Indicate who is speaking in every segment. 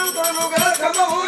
Speaker 1: అవుతాను గలకమ్మ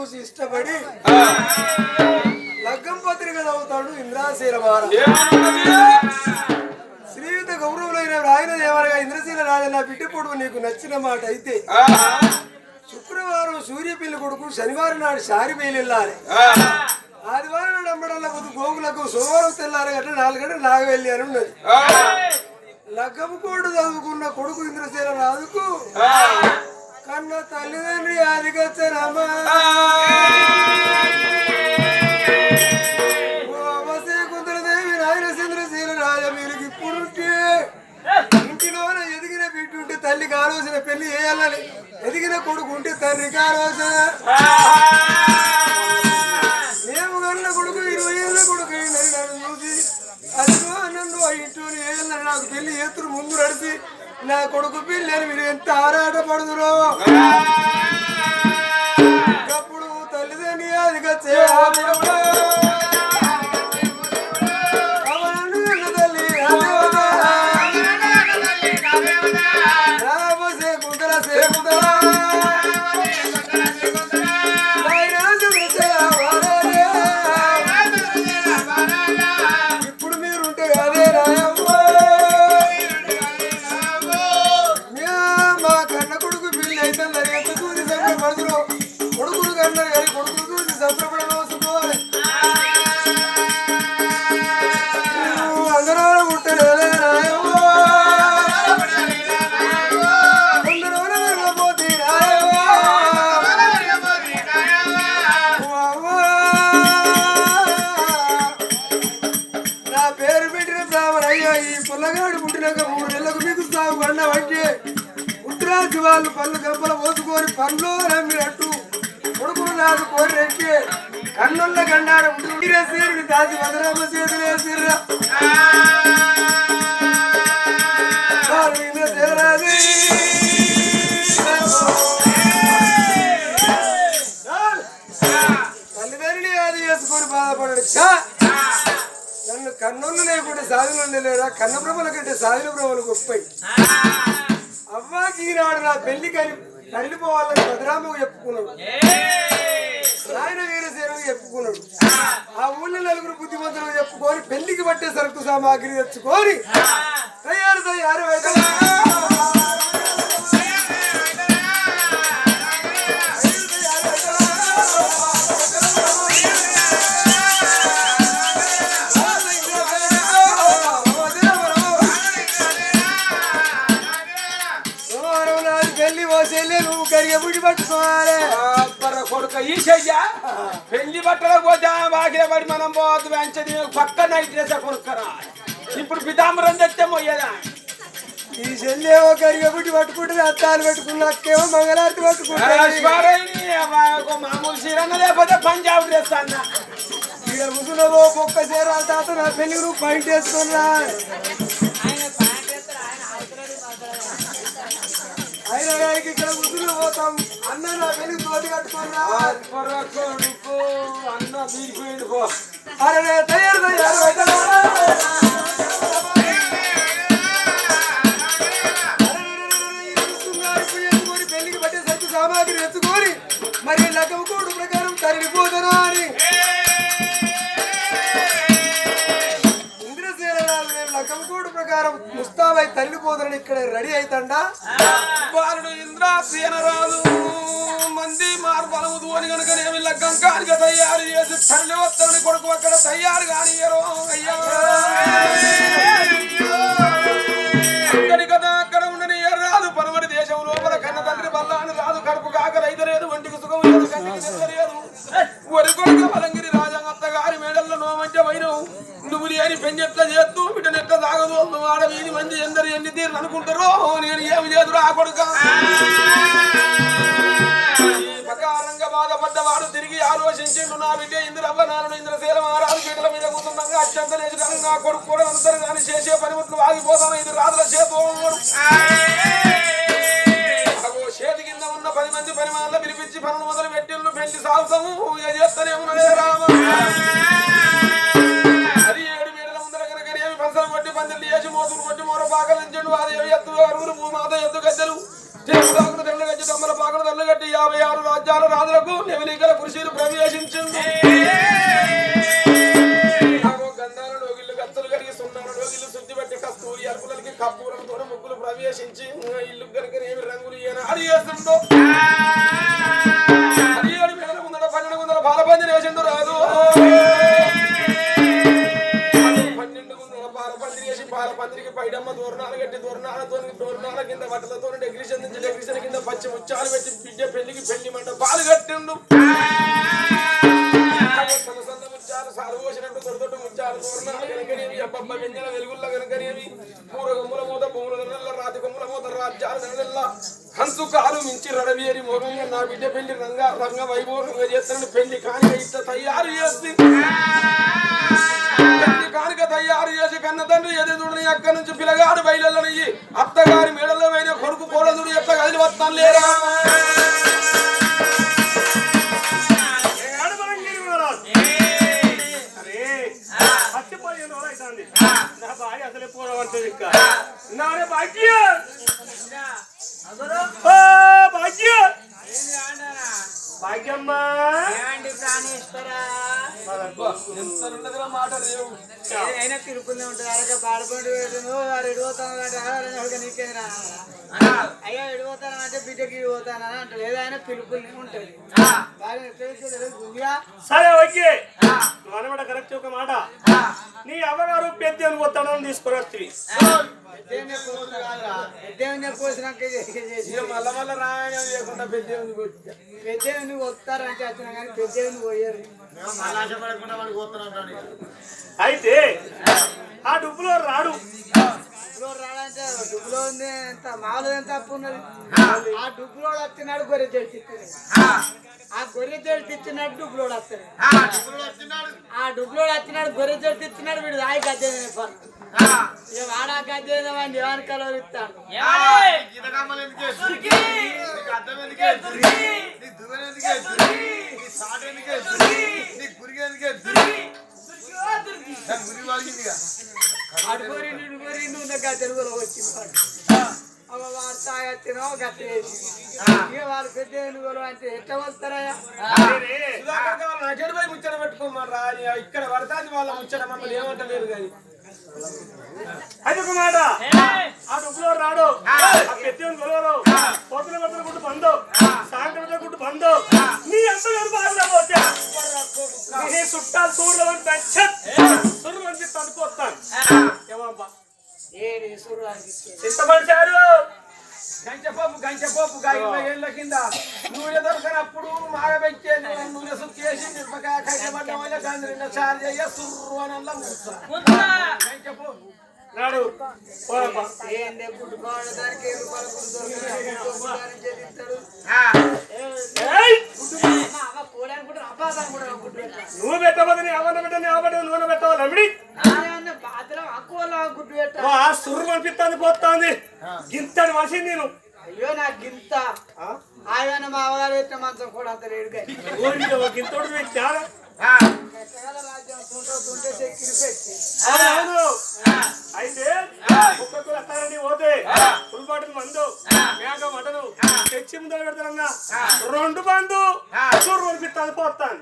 Speaker 1: చూసి ఇష్టపడి లగ్గం పత్రిక చదువుతాడు ఇంద్రాశీల వారం. శ్రీయుత గౌరవులైన రాయన దేవరగా ఇంద్రశీల రాజన్న పిట్టిపొడుగు నీకు నచ్చిన మాట అయితే శుక్రవారం సూర్యపిల్లి కొడుకు శనివారం నాడు సారి వెళ్ళాలి ఆదివారం నాడు అమ్మడంలో గోగులకు సోమవారం తెల్లారి గంట నాలుగంట గంటలు నాగవెల్లి అని ఉన్నది. లగ్గము కోడు చదువుకున్న కొడుకు ఇంద్రశీల రాజుకు కన్న తల్లిదండ్రి ఆదిగచ్చరమ్మా కుందరదేవి నాయనచంద్రశీల రాజ మీరు ఇప్పుడుంటే ఇంటిలోన ఎదిగిన బిడ్డ ఉంటే తల్లికి ఆలోచన పెళ్ళి చేయాలని ఎదిగిన కొడుకు ఉంటే తండ్రికి ఆలోచన మేము కన్న కొడుకు ఇరవై ఏళ్ళ కొడుకు అయిందని నన్ను చూసి అదిగో నన్ను ఆ ఇంట్లో ఏళ్ళ నాకు పెళ్ళి చేతులు ముందు నడిచి నా కొడుకు అని మీరు ఎంత ఆరాటపడుదురో. అప్పుడు తల్లిదండ్రి అదిగా చేయాలి. ఈ పుల్లగాడు పుట్టినాక మూడు నెలలకు మీకు సాగు పండ వంటి ఉత్తరాజు వాళ్ళు పళ్ళు గంపలు పోసుకొని పళ్ళు నమ్మినట్టు కొడుకులు కోరి రెక్కి కన్నుల గండార సీరుని దాచి భద్రమ్మ చేతులు కన్నులు సాధులు లేదా కన్న కంటే సాధుల బ్రహ్మలు గొప్పయి అవ్వాకి ఈనాడు నా పెళ్ళి కని తల్లిపోవాలని భద్రామకు చెప్పుకున్నాడు. నాయన వీరసేనుడు చెప్పుకున్నాడు. ఆ ఊళ్ళో నలుగురు బుద్ధిమంతులు చెప్పుకొని పెళ్ళికి పట్టే సరుకు సామాగ్రి తెచ్చుకొని తయారు తయారు
Speaker 2: చెయ్య పెళ్ళి బట్టలకు పోతే వాకిల పడి మనం పోవద్దు వెంచది పక్క నైట్ డ్రెస్ కొనుక్కరా. ఇప్పుడు పితాంబరం తెస్తే మొయ్యదా?
Speaker 1: ఈ చెల్లి ఏమో కరిగ పుట్టి పట్టుకుంటుంది అత్తాలు పెట్టుకున్న అక్కేమో మంగళారతి పట్టుకుంటుంది.
Speaker 2: మామూలు సీరన్న లేకపోతే పంజాబ్ డ్రెస్ అన్న.
Speaker 1: ఈడ ముసులో ఒక్క చీరాల తాత నా పెళ్ళి నువ్వు పాయింట్ వేసుకున్నా ఆయన గారికి ఇక్కడ ముసులు పోతాం. అన్న నా పెళ్ళి తోటి కట్టుకున్నా.
Speaker 2: అన్న బీడిపోయింది పో.
Speaker 1: అరే తయారు తయారు అయి తల్లి పోదురని ఇక్కడ రెడీ అవుతాడా బాలుడు ఇంద్రాసేన రాదు మంది మార్పలవుదు అని కనుక నేను లగ్గంకానికి తయారు చేసి తల్లి వస్తానని కొడుకు అక్కడ తయారు
Speaker 2: కాని అయ్యా. కదా అక్కడ ఉండని రాదు పరమడి దేశం లోపల కన్న తండ్రి బల్లాను రాదు కడుపు కాక రైతు లేదు ఒంటికి సుఖం లేదు కంటికి లేదు. వరి కొడుకు బలంగిరి రాజంగత్త గారి మేడల్లో నోమంటే వైన ఎట్లా చేస్తూ బిడ్డను ఎట్లా తాగదు ఆడ వీని మంది ఎందరు ఎన్ని తీరు అనుకుంటారో నేను ఏమి చేదురు ఆ కొడుక. ప్రకారంగా బాధపడ్డవాడు తిరిగి ఆలోచించిండు నా బిడ్డ ఇంద్రవ్వ నాలుగు ఇంద్రశీల మహారాజు పీటల మీద కూతుండగా అత్యంత లేచుతాను నా కొడుకు కూడా అందరు కానీ చేసే పనిముట్లు ఆగిపోతాను. ఇది రాత్రుల చేతో చేతి కింద ఉన్న పది మంది పరిమాణాలు పిలిపించి పనులు మొదలు పెట్టిండు పెళ్ళి సాగుతాము. ఏ చేస్తూనే ఉన్నదే రామ. పంచలు కొట్టి పందిళ్ళు వేసి మోతులు కొట్టి మోర పాకలించండు అది ఏమి ఎత్తు అరుగులు భూమాత ఎత్తు గద్దెలు. చేతులు తెల్ల గట్టి దమ్మల పాకలు తెల్ల గట్టి యాభై ఆరు రాజ్యాల రాజులకు నెవలికల కుర్చీలు ప్రవేశించింది గంధాల లోగిళ్ళు గత్తలు కడిగి సున్నాల లోగిళ్ళు శుద్ధి పెట్టి కస్తూరి అల్పులకి కప్పూరంతో ముగ్గులు ప్రవేశించి కాలు మించి రడవేరి మొగంగా నా బిడ్డ పెళ్ళి రంగ రంగ వైభోగంగా చేస్తానని పెళ్ళి కానిక ఇంత తయారు చేసి పెళ్ళి కానిక తయారు చేసి కన్న తండ్రి ఎదురుని అక్కడి నుంచి పిల్లగాడు బయలుని అత్తగారి మేడలో పోయిన కొడుకు కోడదుడు ఎట్లా కదిలి వస్తాను లేరా?
Speaker 3: పోతాను అని ఏదైనా ఉంటుంది.
Speaker 4: సరే ఓకే. అనమాట కరెక్ట్ ఒక మాట. నీ అమ్మగారు పెద్ద
Speaker 2: మళ్ళా మళ్ళా రాయడం లేకుండా
Speaker 3: పెద్దేమి వస్తారంటే వచ్చినా కానీ పోయారు.
Speaker 4: అయితే ఆ. డబ్బులో రాడు.
Speaker 3: డుబ్బులో రాడంటే డుబ్బులో ఉంది ఎంత మామూలు ఎంత అప్పు ఉన్నది? ఆ. డుబ్బులో వచ్చినాడు గొర్రె చెడు తిట్టింది ఆ. గొర్రె చెడు తిచ్చినాడు డుబ్బులో వస్తాడు ఆ. డుబ్బులో వచ్చినాడు గొర్రె చెడు తిచ్చినాడు వీడు రాయి గద్దె పని ఇక వాడా గద్దె వాడిని ఎవరి కలవరు ఇస్తాడు నిడుగురి నువ్వు గద్దెలు కూడా వచ్చింది అవ్వ వాడు తాగెత్తినో గట్టి వేసి ఇక వాళ్ళు పెద్ద ఎనుగోలు అంటే ఎట్లా వస్తారయ్యా?
Speaker 2: ముచ్చట పెట్టుకోమని రా అని ఇక్కడ పడతాది వాళ్ళ ముచ్చట మమ్మల్ని ఏమంటలేరు కానీ.
Speaker 4: అది ఒక మాట ఆ డబ్బులో రాడు. ఆ. పెద్ద గొడవలు పోతుల కొత్తల గుడ్డు బందో సాయంత్రం గుడ్డు బందో నీ అమ్మగారు బాగా పోతే చుట్టాలు చూడడం చింతపడిచారు
Speaker 2: గంచపోపు గంచపోపు గాయల ఏళ్ళ కింద. నూనె దొరకనప్పుడు మాగ పెట్టేది నూనె మిరపకాయ రెండు సార్లు చేయ సుర్రు అని అల్లం. గంచపోపు
Speaker 4: నాడు
Speaker 3: ఏందే గుడ్డుకోవడం దానికి ఏడు రూపాయల గుడ్డు చెల్లిస్తాడు
Speaker 4: నువ్వు పెట్టబోదు నీ అవన్న పెట్ట నీ అవబడి నూనె పెట్టవాలి వా సుర్రు అనిపిస్తుంది పోతుంది. గింతడి మనిషి నేను.
Speaker 3: అయ్యో నాకు గింత ఆయన మా అవగారు పెట్టిన మంచం కూడా అంత రేడుగా
Speaker 4: అయితే ఒక్కొక్కరు వస్తారని పోతే ఫుల్ బాటిల్ మందు మేక మటను తెచ్చి ముందర పెడతానన్నా రెండు మందు చూడు అనిపిస్తుంది పోతాను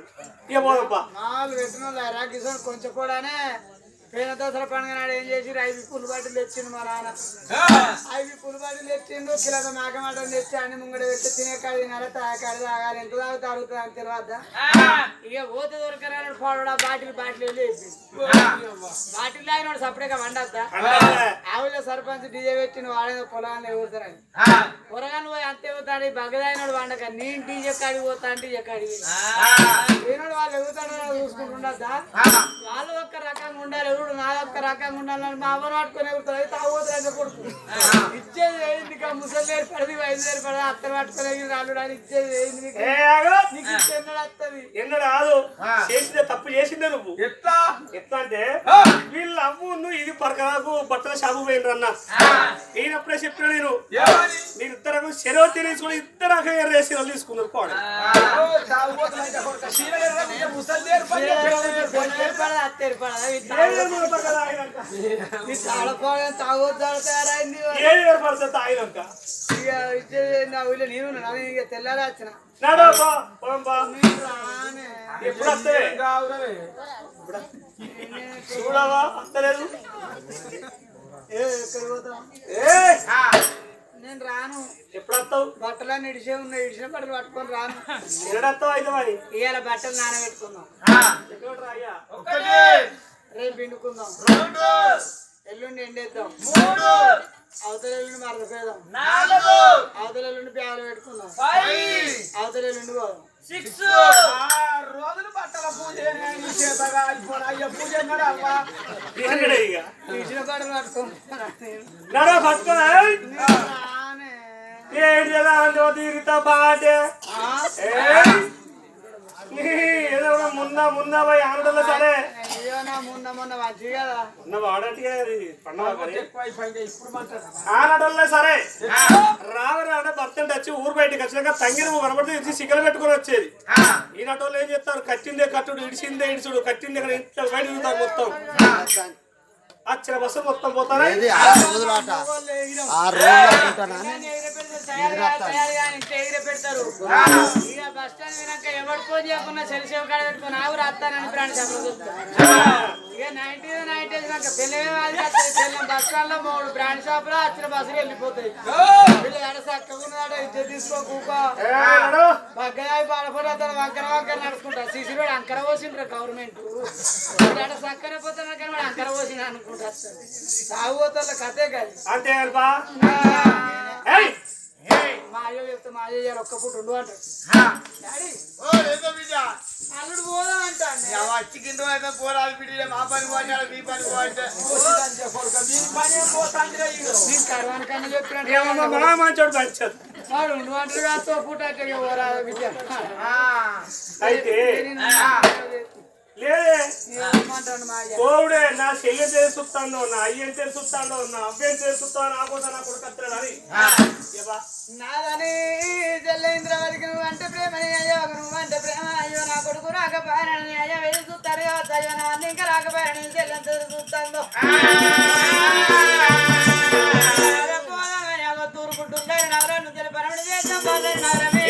Speaker 4: ఇక పోదప్పా
Speaker 3: నాలుగు పెట్టిన రాకిసోన్ కొంచెం కూడానే పేన దసరా పండుగ నాడు ఏం చేసి ఐదు పుల్లు బాటిల్ తెచ్చిండు మా నాన్న. ఐదు పుల్లు బాటిల్ తెచ్చిండు కిలో మేక మటన్ తెచ్చి అన్ని ముంగడ పెట్టి తినే కాడి తినాలి తాగే కాడి తాగాలి ఎంత తాగుతా అడుగుతా అని తెలియద్దా ఇక పోతే దొరకరాడు పోడా బాటిల్ బాటిల్ వెళ్ళి బాటిల్ తాగినోడు సపరేట్గా వండద్దా? ఆవుల సర్పంచ్ డీజే పెట్టి నువ్వు వాడేదో పొలాన్ని ఎగురుతారని. పొరగాను పోయి అంతే పోతాడు బగ్గదాయినోడు వండక నేను డీజే కాడికి పోతా అంటే డీజే కాడికి పోయినోడు వాళ్ళు ఎగురుతాడో చూసుకుంటుండద్దా? వాళ్ళు ఒక్క రకంగా ఉండాలి చూడు నా యొక్క రకంగా ఉండాలని మా అమ్మను పట్టుకొని అయితే తాగోతున్నా కొడుకు. ఇచ్చేది ఏంది ఇక ముసలి ఏర్పడది వయసు ఏర్పడదు అత్త పట్టుకొని అని ఇచ్చేది ఏంది నీకు. వస్తుంది.
Speaker 4: ఎన్నడు రాదు చేసిందే తప్పు చేసిందే నువ్వు.
Speaker 2: ఎట్లా?
Speaker 4: ఎట్లా అంటే వీళ్ళ అమ్ము నువ్వు ఇది పరకరాకు బట్టల షాపు పోయినరు అన్న. ఈయనప్పుడే చెప్పిన నేను.
Speaker 2: ఏమని
Speaker 4: మీరు ఇద్దరు చెరువు తినేసుకుని ఇద్దరు అక్కడ వేసి తీసుకున్నారు
Speaker 2: ఎర్రగా ముసలి
Speaker 3: అత్త ఏర్పడదు ఈ తాళపోవడం తాగొద్దు తయారైంది
Speaker 4: ఏది ఏర్పడుతుంది తాగినాక
Speaker 3: నా ఊళ్ళో నేను ఇక తెల్లారి వచ్చిన.
Speaker 4: ఎప్పుడు వస్తే. చూడవా? వస్తలేదు
Speaker 3: ఎక్కడ నేను రాను.
Speaker 4: ఎప్పుడు వస్తావు?
Speaker 3: బట్టలన్నీ ఇడిసే ఉన్నాయి. ఇడిసిన బట్టలు పట్టుకొని రాను.
Speaker 4: ఎన్నడు వస్తావు అయితే మరి?
Speaker 3: ఇవాళ బట్టలు నానబెట్టుకుందాం. రేపు పిండుకుందాం.
Speaker 2: రెండు,
Speaker 3: ఎల్లుండి ఎండేద్దాం.
Speaker 2: మూడు,
Speaker 3: అవతల ఎల్లుండి మరదపేదాం
Speaker 2: నాలుగు,
Speaker 3: అవతల ఎల్లుండి ప్యాలు పెట్టుకుందాం.
Speaker 2: ఐదు,
Speaker 3: అవతల ఎల్లుండి పోదాం.
Speaker 2: ఆరు రోజులు బట్టల పూజ అయ్య పూజ
Speaker 3: నేను
Speaker 4: నడ పట్టుకోరా తీరుతా పాటే ఏదో మున్న మున్న పోయి ఆనడల్లో సరే. ఆనడల్లో సరే. రావరా అంటే భర్త వచ్చి ఊరు బయటకు వచ్చినాక తంగిన కనబడితే ఇచ్చి సిగ్గలు పెట్టుకొని వచ్చేది. ఈ నటోళ్ళు ఏం చేస్తారు? కట్టిందే కట్టుడు ఇడిచిందే ఇడిచుడు కట్టిందే ఇక్కడ ఇంట్లో బయట తిరుగుతారు మొత్తం. వచ్చిన బస్సు మొత్తం పోతారా?
Speaker 3: పెడతారు. ఇక బస్ స్టాండ్ వినాక ఎవరు ఫోన్ చేయకుండా సెల్ సేవ కాడ పెట్టుకుని ఆవు రాస్తానని ప్రాణి ఇక నైన్టీ నైన్టీ వచ్చినాక పెళ్ళి పెళ్ళి బస్ స్టాండ్లో మూడు బ్రాండ్ షాప్లో వచ్చిన బస్సులు వెళ్ళిపోతాయి. వీళ్ళు ఎడ చక్కగా ఉన్నదాట ఇద్దరు తీసుకో కూకో
Speaker 4: ఏ, నడు.
Speaker 3: బగ్గదాయి బాధపడతారు వంకర వంకర నడుచుకుంటారు సీసీ రోడ్ అంకర పోసిండ్రు గవర్నమెంట్. ఎడ చక్కర పోతున్నా కానీ వాడు అంకర పోసిన అనుకుంటారు తాగుబోతుల కథే కాదు.
Speaker 4: అంతే
Speaker 3: మా అయ్యో చెప్తే మా అయ్యో ఇవాళ ఒక్క పూట ఉండు అంటాడు డాడీ
Speaker 5: ఓ ఏదో బిడ్డ.
Speaker 3: అల్లుడు పోదాం అంటాడు.
Speaker 5: వచ్చి కింద అయితే పోరాలు బిడ్డ మా పని పోయినా మీ పని పోయితే
Speaker 3: నేను కర్వాని కన్నా చెప్పినట్టు
Speaker 4: ఏమమ్మా మా మంచోడు పంచదు
Speaker 3: వాడు ఉండు అంటాడు కాస్త పూట అంటే ఇక పోరా బిడ్డ.
Speaker 4: అయితే లేదే. కోవుడే నా చెల్లి తెలుసుతాను నా అయ్యని తెలుసుతాను నా అవ్వని తెలుసుతాను నా కోసం నా కొడుకు ఏవా?
Speaker 3: నాదని జల్లేంద్రవరికి నువ్వు అంటే ప్రేమని అయ్యో నువ్వు అంటే ప్రేమ అయ్యో నా కొడుకు రాకపోయానని అయ్యో వెళ్ళి చూస్తారు అయ్యో నా అన్న ఇంకా రాకపోయానని చెల్లెంత చూస్తాను తూరుకుంటుందని నవరాన్ని తెలిపరమని చేద్దాం నవరమే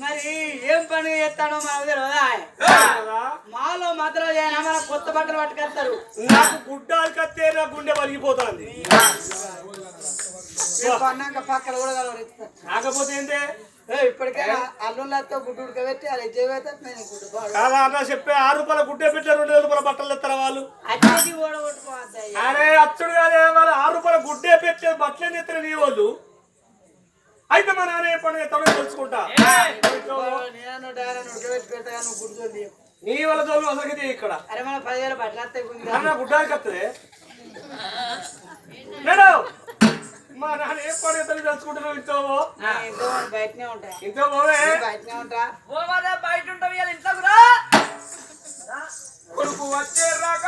Speaker 3: మరి ఏం పండుగ చేస్తాడో మనకు తెలియదా? మాలో మాత్రం మన కొత్త బట్టలు పట్టుకెళ్తారు.
Speaker 4: నాకు గుడ్డాలు కత్తే నా గుండె వలిగిపోతుంది
Speaker 3: రేపు అన్నాక పక్కన కూడా కలవరిస్తారు
Speaker 4: కాకపోతే ఏంటే చెప్పే ఆరు రూపాయల గుడ్డే పెట్టారు రెండు రూపాయల బట్టలు ఎత్తారా వాళ్ళు? అరే అచ్చుడు కాదే వాళ్ళు ఆరు రూపాయల గుడ్డే పెట్టే బట్టలు ఎత్తారు నీ వాళ్ళు? అయితే మా నాన్న ఏ పండుగ తెలుసుకుంటా
Speaker 3: తోలి
Speaker 4: నీ వల్ల జోలు అసలు ఇక్కడ. అన్న గుడ్డానికి వస్తుంది లేడు. మా నాన్న ఏ పండుగ ఎత్తాడో తెలుసుకుంటున్నావు ఇంట్లో
Speaker 3: ఇంట్లో బయటనే ఉంటాయి
Speaker 4: ఇంట్లో పోవే.
Speaker 3: బయటనే ఉంటా.
Speaker 6: బయట ఉంటావు రా
Speaker 2: కొడుకు వచ్చే రాక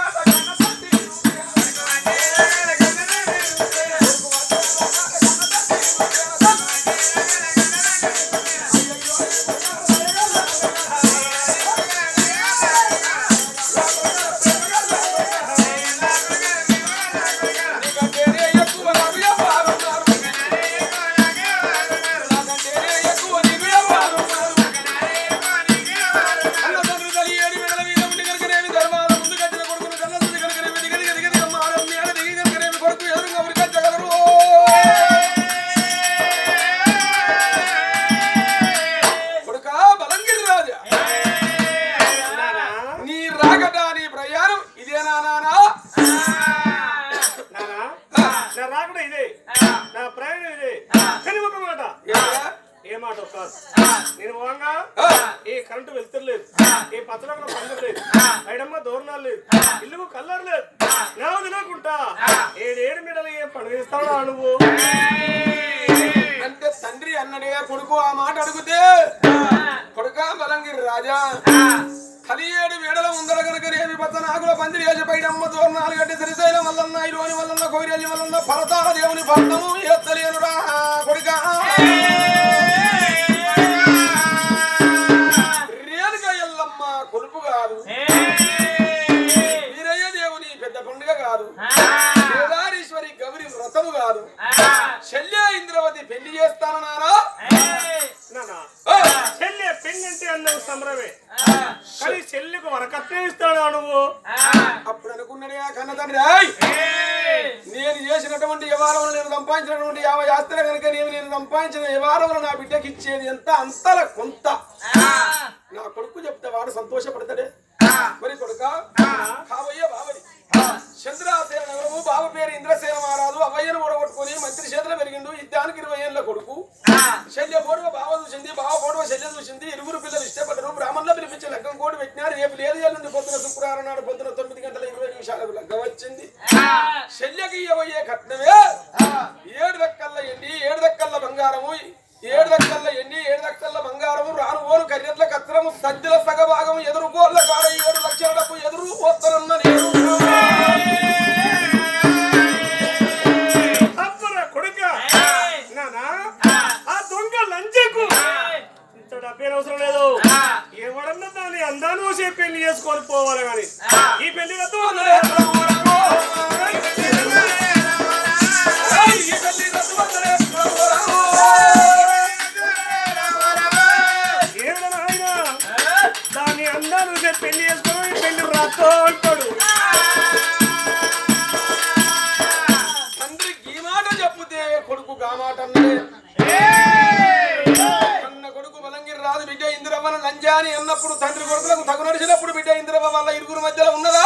Speaker 2: అడిగితే కొడుక బలంగిరి రాజా. కలియేడు మేడల ముందర కనుక రేవి పచ్చ నాగుల పందిరి వేసి పైడమ్మ తోరణాలు గట్టి శ్రీశైలం వల్లన్న ఇలోని వల్లన్న కోయిరెల్లి వల్లన్న పరతాల దేవుని పట్టము ఎత్తలేనురా కొడుక. రేణుక ఎల్లమ్మ కొలుపు కాదు. వీరయ్య దేవుని పెద్ద పండుగ కాదు. గౌరి వ్రతము కాదు. శల్య ఇంద్రవతి పెళ్ళి చేస్తానన్నారా?
Speaker 4: నానా
Speaker 2: ఆ!
Speaker 4: చెల్లె పెళ్ళి అంటే అన్నవు సంబరమే కానీ చెల్లికి వరకట్నే ఇస్తాడా నువ్వు?
Speaker 2: అప్పుడు అనుకున్నాడే కన్న తండ్రి. "ఏయ్! నేను చేసినటువంటి వ్యవహారంలో నేను సంపాదించినటువంటి యాభై ఆస్తుల కనుక నేను నేను సంపాదించిన వ్యవహారంలో నా బిడ్డకి ఇచ్చేది ఎంత? అంతల కొంత. నా కొడుకు చెప్తే వాడు సంతోషపడతాడే. మరి కొడుక? కాబోయే బావని చంద్రాసేన నగరము బావ పేరు ఇంద్రసేన మహారాజు అవ్వయ్యను ఓడగొట్టుకుని మంత్రి చేతులు పెరిగిండు. ఇద్దానికి ఇరవై ఏళ్ళ కొడుకు. శల్య పూర్వ బావ చూసింది బావ పూర్వ శల్య చూసింది. ఇరుగురు పిల్లలు ఇష్టపడ్డారు. బ్రాహ్మణులు పిలిపించి లగ్గం కోడి పెట్టినారు. రేపు లేదు ఎల్లుండి పొద్దున శుక్రవారం నాడు పొద్దున తొమ్మిది గంటల ఇరవై నిమిషాలకు లగ్గం వచ్చింది. శల్యకి ఇవ్వబోయే కట్నమే. ఏడు దక్కల్ల ఎండి ఏడు దక్కల్ల బంగారము. ఏడు దక్కల్ల ఎండి ఏడు దక్కల్ల బంగారము. రాను ఓరు కర్రెట్ల కత్రము సజ్జల సగ భాగము ఎదురు గోళ్ళ కాడ ఏడు లక్షల డబ్బు ఎదురు. రాదు బిడ్డ ఇందిరవ్వన లంజాని అన్నప్పుడు తండ్రి కొడుకులకు తగు నడిచినప్పుడు బిడ్డ ఇందిరవ్వ వాళ్ళ ఇరుగురు మధ్యలో ఉన్నదా?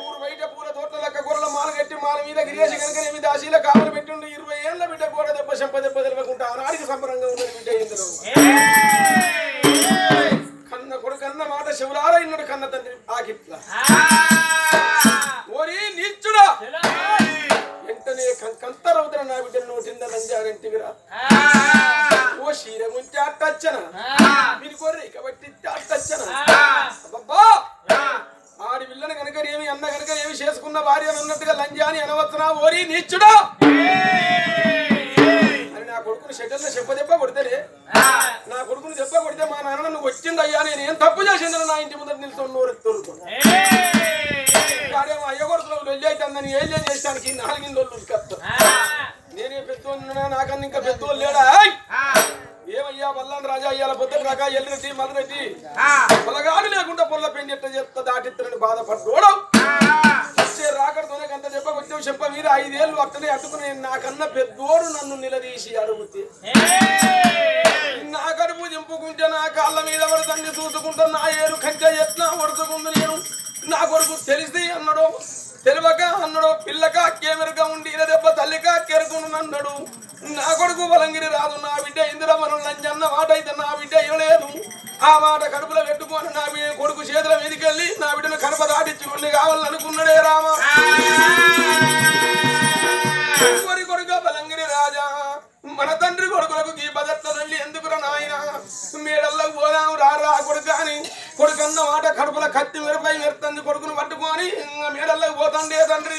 Speaker 2: ఊరు బయట పూల తోటల లెక్క గొర్రెల మాల కట్టి మాల మీద గిరియేసి కనుక దాసీల కావలు పెట్టుండి. ఇరవై ఏళ్ళ బిడ్డ గోడ దెబ్బ చెంప దెబ్బ తెలియకుండా ఆనాడికి సంబరంగా ఉన్నది బిడ్డ ఇందిరవ్వ కన్న కొడుకు అన్న మాట శివులారా ఇన్నడు కన్న తండ్రి ఆకిట్ల. ఓరి నీచుడా! వెంటనే కంతరవుతున్న నా బిడ్డ నోటింద లంజానంటివిరా శీర గుంచి అట్టచ్చన? మీరు కొర్రి కాబట్టి అట్టచ్చన? అబ్బబ్బా! ఆడి పిల్లని కనుక ఏమి అన్న కనుక ఏమి చేసుకున్న భార్య అన్నట్టుగా లంజాని అనవచ్చునా? ఓరి నీచుడా! అని నా కొడుకుని షెడ్యూల్లో చెప్ప దెబ్బ కొడితేనే నా కొడుకుని దెబ్బ కొడితే మా నాన్న నువ్వు వచ్చింది అయ్యా నేను ఏం తప్పు చేసిందని నా ఇంటి ముందర నిల్చొని నోరు తొలుతుంది వాడేమో అయ్య కొడుకులో వెళ్ళి అవుతుందని ఏం చేసానికి నాలుగిందోళ్ళు కత్తా నేనే పెద్దోన్నా నాకన్నా ఇంకా పెద్దోళ్ళు లేడా? మల్లాన్ రాజా అయ్యాల పొద్దున రాక ఎల్లురెడ్డి మల్లరెడ్డి పొలగాడు లేకుండా పొల్ల పెండి ఎట్ట చేస్తా దాటిత్తరని బాధపడ్డోడు. వచ్చే రాకడతోనే కంత చెప్ప మీరు ఐదేళ్ళు అట్టనే అట్టుకుని నాకన్నా పెద్దోడు నన్ను నిలదీసి అడుగుతే. నా కడుపు దింపుకుంటే నా కాళ్ళ మీద పడుతుంది చూసుకుంటా నా ఏరు కంచె ఎట్లా ఒడుచుకుంది నేను. నా కొడుకు తెలిసి అన్నాడు. తెలివక అన్నాడు పిల్లక కేమెరక ఉండి ఇలా దెబ్బ తల్లిక కెరుకును అన్నాడు నా కొడుకు బలంగిరి రాదు నా బిడ్డ ఇందిరా మనం లంజన్న మాట అయితే నా బిడ్డ ఇవ్వలేదు. ఆ మాట కడుపులో పెట్టుకొని నా కొడుకు చేతుల మీదకెళ్ళి నా బిడ్డను కడప దాటించుకోండి కావాలని అనుకున్నాడే రామ. మన తండ్రి కొడుకులకు ఈ భగత్తులు ఎందుకురా నాయన? మీడల్లో పోదాము రారా కొడుకు అని కొడుకన్న మాట కడుపుల కత్తి మెరుపై మెరుతుంది కొడుకును పట్టుకొని మీడల్లో పోతండే తండ్రి.